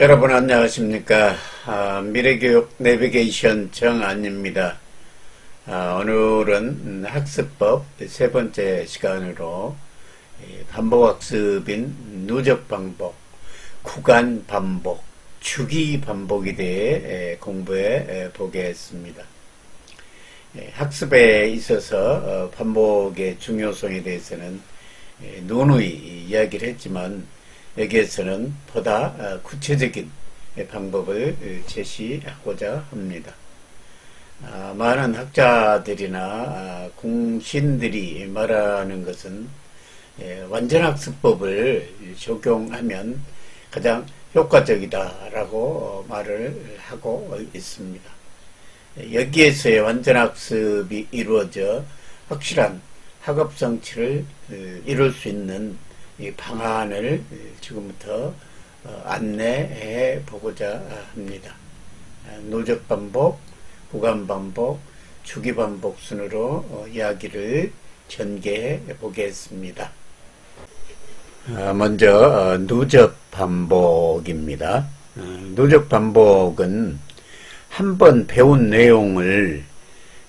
여러분 안녕하십니까? 아, 미래교육 내비게이션 정안입니다. 아, 오늘은 학습법 세 번째 시간으로 이 반복학습인 누적 반복, 구간 반복, 주기 반복에 대해 에, 공부해 에, 보겠습니다. 예, 학습에 있어서 어, 반복의 중요성에 대해서는 예, 누누이 이야기를 했지만 여기에서는 보다 어, 구체적인 방법을 어, 제시하고자 합니다. 아, 많은 학자들이나 아, 공신들이 말하는 것은 예, 완전학습법을 적용하면 가장 효과적이다라고 말을 하고 있습니다. 여기에서의 완전학습이 이루어져 확실한 학업 성취를 어, 이룰 수 있는 이 방안을 지금부터 어, 안내해 보고자 합니다. 아, 누적 반복, 구간 반복, 주기 반복 순으로 어, 이야기를 전개해 보겠습니다. 아, 먼저 어, 누적 반복입니다. 누적 반복은 한 번 배운 내용을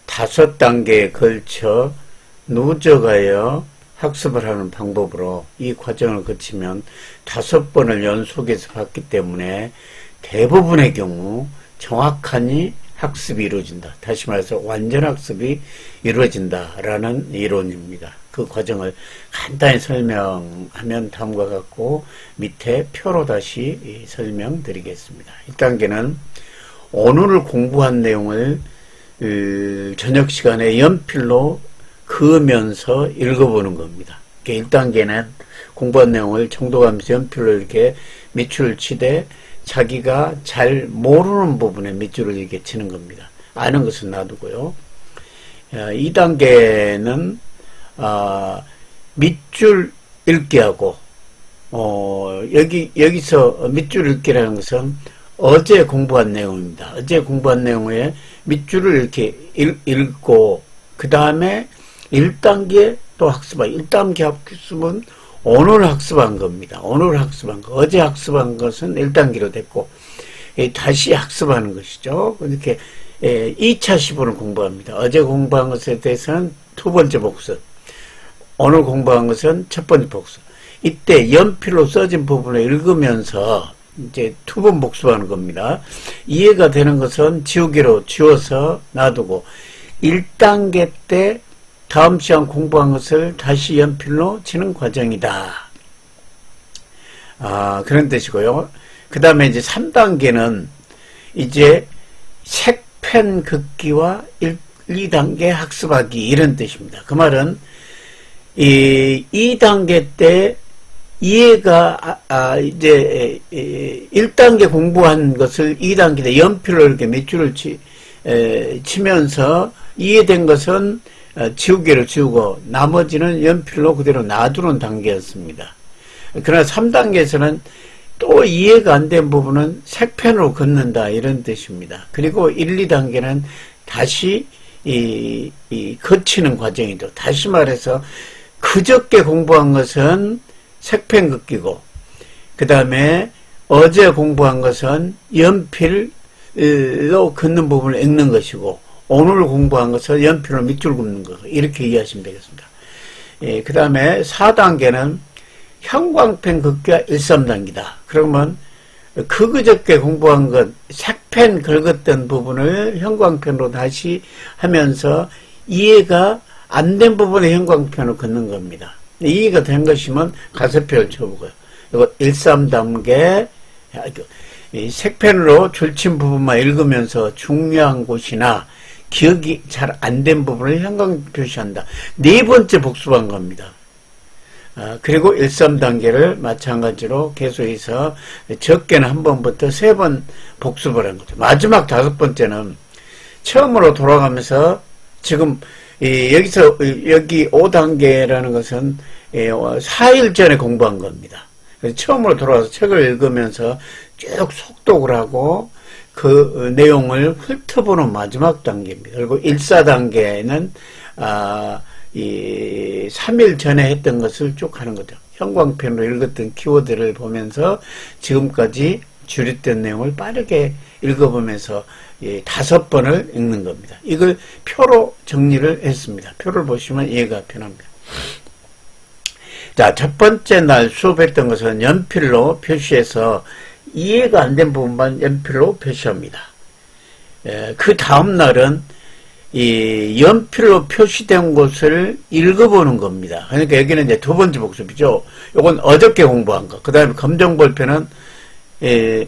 다섯 단계에 걸쳐 누적하여 학습을 하는 방법으로 이 과정을 거치면 다섯 번을 연속해서 봤기 때문에 대부분의 경우 정확하니 학습이 이루어진다. 다시 말해서 완전 학습이 이루어진다라는 이론입니다. 그 과정을 간단히 설명하면 다음과 같고 밑에 표로 다시 설명드리겠습니다. 1단계는 오늘 공부한 내용을 저녁 시간에 연필로 그으면서 읽어보는 겁니다. 1단계는 공부한 내용을 청도하면서 연필로 이렇게 밑줄을 치되 자기가 잘 모르는 부분에 밑줄을 이렇게 치는 겁니다. 아는 것은 놔두고요. 2단계는 어, 아, 밑줄 읽기하고 어, 여기 여기서 밑줄 읽기라는 것은 어제 공부한 내용입니다. 어제 공부한 내용에 밑줄을 이렇게 읽, 읽고 그 다음에 1단계 또 학습한 1단계 학습은 오늘 학습한 겁니다. 오늘 학습한 거. 어제 학습한 것은 1단계로 됐고 다시 학습하는 것이죠. 이렇게 2차 시분을 공부합니다. 어제 공부한 것에 대해서는 두 번째 복습. 오늘 공부한 것은 첫 번째 복습. 이때 연필로 써진 부분을 읽으면서 이제 두 번 복습하는 겁니다. 이해가 되는 것은 지우개로 지워서 놔두고 1단계 때 다음 시간 공부한 것을 다시 연필로 치는 과정이다. 아, 그런 뜻이고요. 그 다음에 이제 3단계는 이제 색펜 긋기와 1, 2단계 학습하기 이런 뜻입니다. 그 말은 이 2단계 때 이해가 아, 아, 이제 1단계 공부한 것을 2단계 때 연필로 이렇게 몇 줄을 치, 에, 치면서 이해된 것은 어, 지우개를 지우고 나머지는 연필로 그대로 놔두는 단계였습니다. 그러나 3단계에서는 또 이해가 안 된 부분은 색펜으로 긋는다 이런 뜻입니다. 그리고 1, 2단계는 다시 이, 이 거치는 과정이죠. 다시 말해서 그저께 공부한 것은 색펜 긋기고 그 다음에 어제 공부한 것은 연필로 긋는 부분을 읽는 것이고 오늘 공부한 것을 연필로 밑줄 긋는 거 이렇게 이해하시면 되겠습니다. 예, 그 다음에 4단계는 형광펜 긋기와 1, 3단계다. 그러면 그그저께 공부한 것 색펜 긁었던 부분을 형광펜으로 다시 하면서 이해가 안 된 부분에 형광펜을 긋는 겁니다. 이해가 된 것이면 가세표를 쳐보고요. 이거 1, 3단계 색펜으로 줄친 부분만 읽으면서 중요한 곳이나 기억이 잘 안 된 부분을 형광 표시한다. 네 번째 복습한 겁니다. 아, 그리고 1, 3단계를 마찬가지로 계속해서 적게는 한 번부터 세 번 복습을 한 거죠. 마지막 다섯 번째는 처음으로 돌아가면서 지금 이, 여기서 여기 5단계라는 것은 4일 전에 공부한 겁니다. 처음으로 돌아와서 책을 읽으면서 쭉 속독을 하고 그 내용을 훑어보는 마지막 단계입니다. 그리고 1, 4단계는 아, 이 3일 전에 했던 것을 쭉 하는 거죠. 형광펜으로 읽었던 키워드를 보면서 지금까지 줄였던 내용을 빠르게 읽어보면서 예, 다섯 번을 읽는 겁니다. 이걸 표로 정리를 했습니다. 표를 보시면 이해가 편합니다. 자, 첫 번째 날 수업했던 것은 연필로 표시해서 이해가 안 된 부분만 연필로 표시합니다. 예, 그 다음 날은 이 연필로 표시된 곳을 읽어보는 겁니다. 그러니까 여기는 이제 두 번째 복습이죠. 요건 어저께 공부한 거. 그 다음에 검정 볼펜은 예,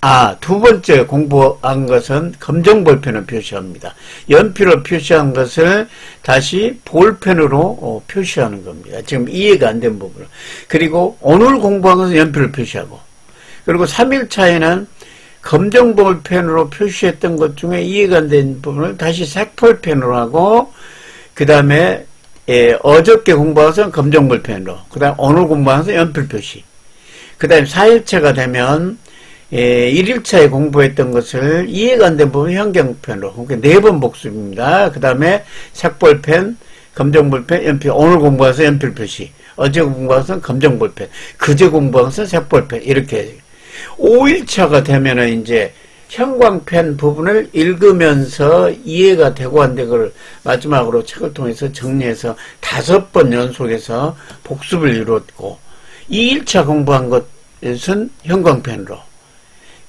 아, 두 번째 공부한 것은 검정볼펜을 표시합니다. 연필로 표시한 것을 다시 볼펜으로 어, 표시하는 겁니다. 지금 이해가 안 된 부분을. 그리고 오늘 공부한 것은 연필로 표시하고, 그리고 3일차에는 검정볼펜으로 표시했던 것 중에 이해가 안 된 부분을 다시 색볼펜으로 하고, 그 다음에 예, 어저께 공부한 것은 검정볼펜으로, 그 다음 오늘 공부한 것은 연필 표시. 그 다음에 4일차가 되면 예, 1일차에 공부했던 것을 이해가 안 된 부분 현경편으로. 그러니까 네번 복습입니다. 그 다음에 색볼펜, 검정볼펜, 연필 오늘 공부해서 연필 표시. 어제 공부해서 검정볼펜. 그제 공부해서 색볼펜. 이렇게. 5일차가 되면은 이제 형광펜 부분을 읽으면서 이해가 되고 안 되고를 마지막으로 책을 통해서 정리해서 다섯 번 연속해서 복습을 이뤘고 2일차 공부한 것은 형광펜으로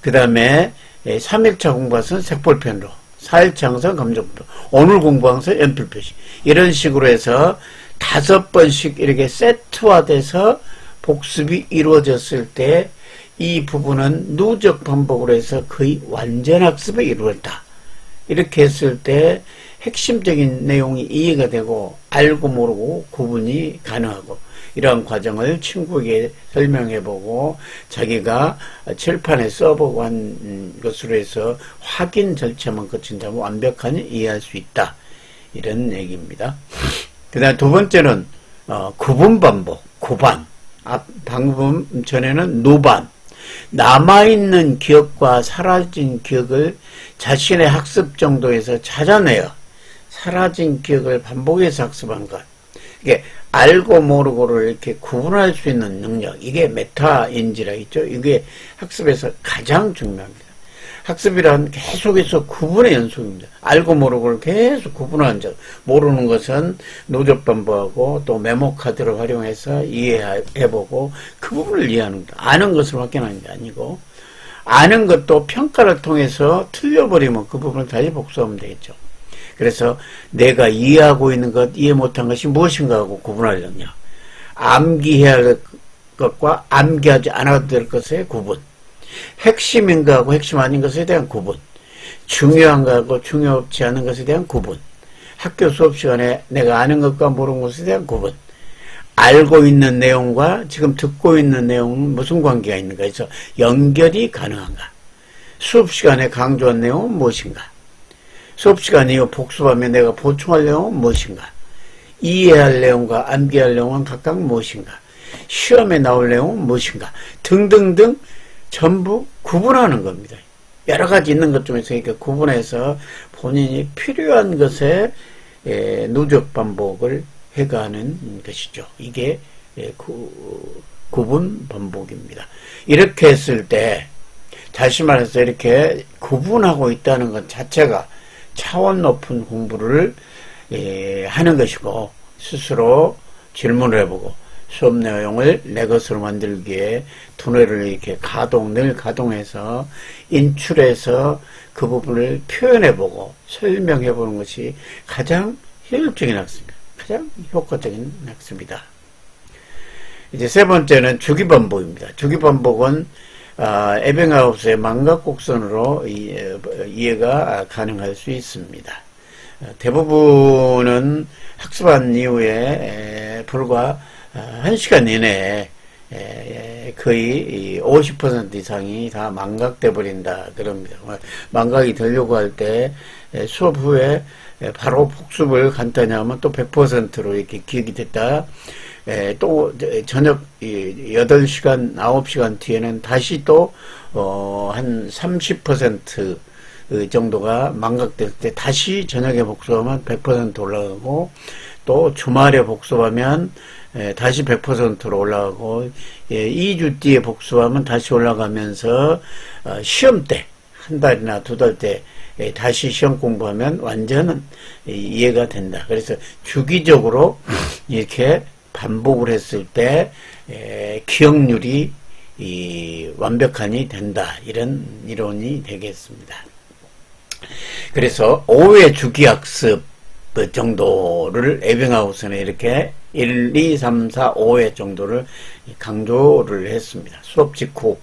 그 다음에 3일차 공부해서 색볼펜으로 4일차 항상 검정펜으로 오늘 공부하면서 연필 표시 이런 식으로 해서 다섯 번씩 이렇게 세트화돼서 복습이 이루어졌을 때 이 부분은 누적 반복으로 해서 거의 완전 학습을 이루었다. 이렇게 했을 때 핵심적인 내용이 이해가 되고 알고 모르고 구분이 가능하고 이러한 과정을 친구에게 설명해보고 자기가 칠판에 써보고 한 것으로 해서 확인 절차만 거친다면 완벽하게 이해할 수 있다. 이런 얘기입니다. 그 다음 두 번째는 어, 구분 반복, 구반. 앞, 방금 전에는 노반. 남아있는 기억과 사라진 기억을 자신의 학습 정도에서 찾아내어 사라진 기억을 반복해서 학습한 것. 이게 알고 모르고를 이렇게 구분할 수 있는 능력. 이게 메타인지라 있죠. 이게 학습에서 가장 중요합니다. 학습이란 계속해서 구분의 연속입니다. 알고 모르고를 계속 구분하는 점. 모르는 것은 노적 반복하고 또 메모 카드를 활용해서 이해해보고 그 부분을 이해하는 거. 아는 것을 확인하는 게 아니고 아는 것도 평가를 통해서 틀려버리면 그 부분을 다시 복수하면 되겠죠. 그래서 내가 이해하고 있는 것, 이해 못한 것이 무엇인가 하고 능력. 암기해야 할 것과 암기하지 않아도 될 것의 구분. 핵심인 가 하고 핵심 아닌 것에 대한 구분, 중요한 가 하고 중요하지 않은 것에 대한 구분, 학교 수업 시간에 내가 아는 것과 모르는 것에 대한 구분, 알고 있는 내용과 지금 듣고 있는 내용은 무슨 관계가 있는가 해서 연결이 가능한가, 수업 시간에 강조한 내용은 무엇인가, 수업 시간 이후 복습하면 내가 보충할 내용은 무엇인가, 이해할 내용과 암기할 내용은 각각 무엇인가, 시험에 나올 내용은 무엇인가 등등등 전부 구분하는 겁니다. 여러 가지 있는 것 중에서 이렇게 구분해서 본인이 필요한 것에 에, 누적 반복을 해가는 것이죠. 이게 에, 구, 구분 반복입니다. 이렇게 했을 때 다시 말해서 이렇게 구분하고 있다는 것 자체가 차원 높은 공부를 에, 하는 것이고 스스로 질문을 해보고 수업 내용을 내 것으로 만들기에 두뇌를 이렇게 가동, 늘 가동해서 인출해서 그 부분을 표현해보고 설명해보는 것이 가장 효율적인 학습입니다. 가장 효과적인 학습이다. 이제 세 번째는 주기반복입니다. 주기반복은 어, 에빙하우스의 망각곡선으로 이해가 가능할 수 있습니다. 어, 대부분은 학습한 이후에 불과 아, 한 시간 이내에 거의 50% 이상이 다 망각돼 버린다 그럽니다. 뭐 망각이 되려고 할 때 수업 후에 바로 복습을 간단히 하면 또 100%로 이렇게 기억이 됐다. 또 저녁 8시간, 9시간 뒤에는 다시 또한 30% 정도가 망각될 때 다시 저녁에 복습하면 100% 올라가고 또 주말에 복습하면 예, 다시 100%로 올라가고 예, 2주 뒤에 복수하면 다시 올라가면서 어, 시험 때 한 달이나 두 달때 예, 다시 시험 공부하면 완전은 이- 이해가 된다. 그래서 주기적으로 이렇게 반복을 했을 때 예, 기억률이 이 완벽하니 된다. 이런 이론이 되겠습니다. 그래서 5회 주기학습 그 정도를 에빙하우스는 이렇게 1, 2, 3, 4, 5회 정도를 강조를 했습니다. 수업 직후,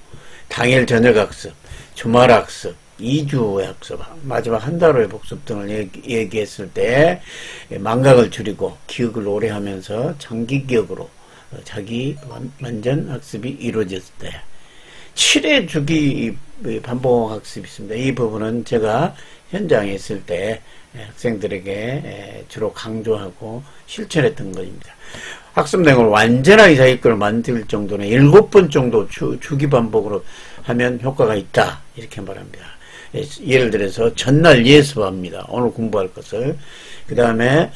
당일 저녁 학습, 주말 학습, 2주 학습, 마지막 한 달의 복습 등을 얘기- 얘기 했을 때 망각을 줄이고 기억을 오래 하면서 장기 기억으로 어, 자기 완- 완전 학습이 이루어졌을 때 7회 주기 반복 학습이 있습니다. 이 부분은 제가 현장에 있을 때 에, 학생들에게 에, 주로 강조하고 실천했던 것입니다. 학습 내용을 완전하게 자기 걸 만들 정도는 7번 정도 주, 주기 반복으로 하면 효과가 있다. 이렇게 말합니다. 예, 예를 들어서 전날 예습합니다. 오늘 공부할 것을. 그 다음에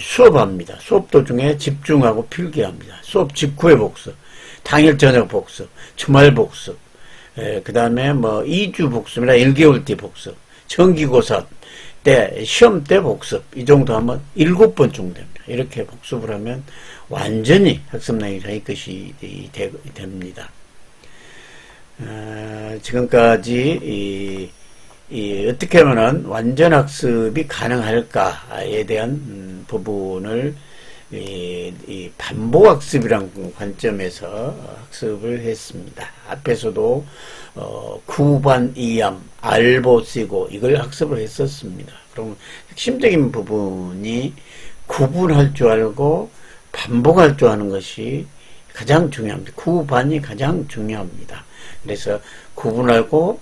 수업합니다. 수업 도중에 집중하고 필기합니다. 수업 직후에 복습, 당일 저녁 복습, 주말 복습, 그 다음에 뭐 2주 복습이나 1개월 뒤 복습, 정기고사 때, 시험 때 복습, 이 정도 하면 7번 정도 됩니다. 이렇게 복습을 하면 완전히 학습 내용이 자기 것이 되, 됩니다. 어, 지금까지 이, 이 어떻게 하면은 완전 학습이 가능할까에 대한 음, 부분을 이, 이 반복 학습이라는 관점에서 학습을 했습니다. 앞에서도 어, 구반 이암, 알보 쓰고 이걸 학습을 했었습니다. 그럼 핵심적인 부분이 구분할 줄 알고 반복할 줄 아는 것이 가장 중요합니다. 구반이 가장 중요합니다. 그래서 구분하고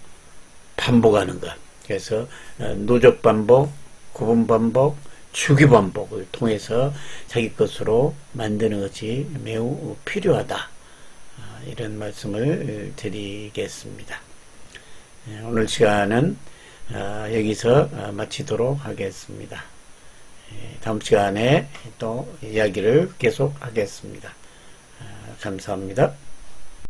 반복하는 것. 그래서 어, 누적 반복, 구분 반복, 주기 반복을 통해서 자기 것으로 만드는 것이 매우 필요하다. 아, 이런 말씀을 드리겠습니다. 예, 오늘 시간은 아, 여기서 아, 마치도록 하겠습니다. 예, 다음 시간에 또 이야기를 계속 하겠습니다. 아, 감사합니다.